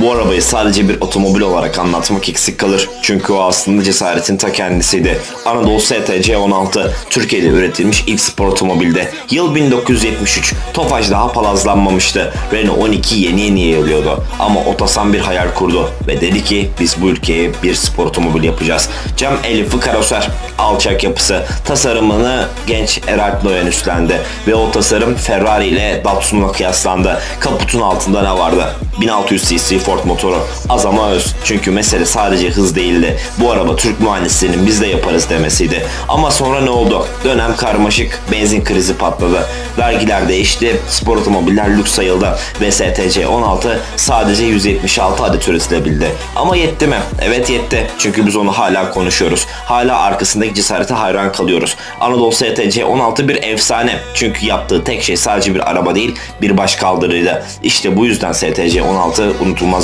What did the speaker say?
Bu arabayı sadece bir otomobil olarak anlatmak eksik kalır. Çünkü o aslında cesaretin ta kendisiydi. Anadolu STC 16 Türkiye'de üretilmiş ilk spor otomobilde. Yıl 1973. Tofaş daha palazlanmamıştı. Renault 12 yeni yeni yayılıyordu. Ama Otosan bir hayal kurdu ve dedi ki biz bu ülkeye bir spor otomobil yapacağız. Cam elifli karoser, alçak yapısı, tasarımını genç Eralt Noyan üstlendi ve o tasarım Ferrari ile Datsun'la kıyaslandı. Kaputun altında ne vardı? 1600 cc Ford motoru. Az ama öz. Çünkü mesele sadece hız değildi. Bu araba Türk mühendislerinin biz de yaparız demesiydi. Ama sonra ne oldu? Dönem karmaşık. Benzin krizi patladı. Vergiler değişti. Spor otomobiller lüks sayıldı. Ve STC 16 sadece 176 adet üretilebildi. Ama yetti mi? Evet yetti. Çünkü biz onu hala konuşuyoruz. Hala arkasındaki cesarete hayran kalıyoruz. Anadolu STC 16 bir efsane. Çünkü yaptığı tek şey sadece bir araba değil, bir baş kaldırıydı. İşte bu yüzden STC 16 unutulmaz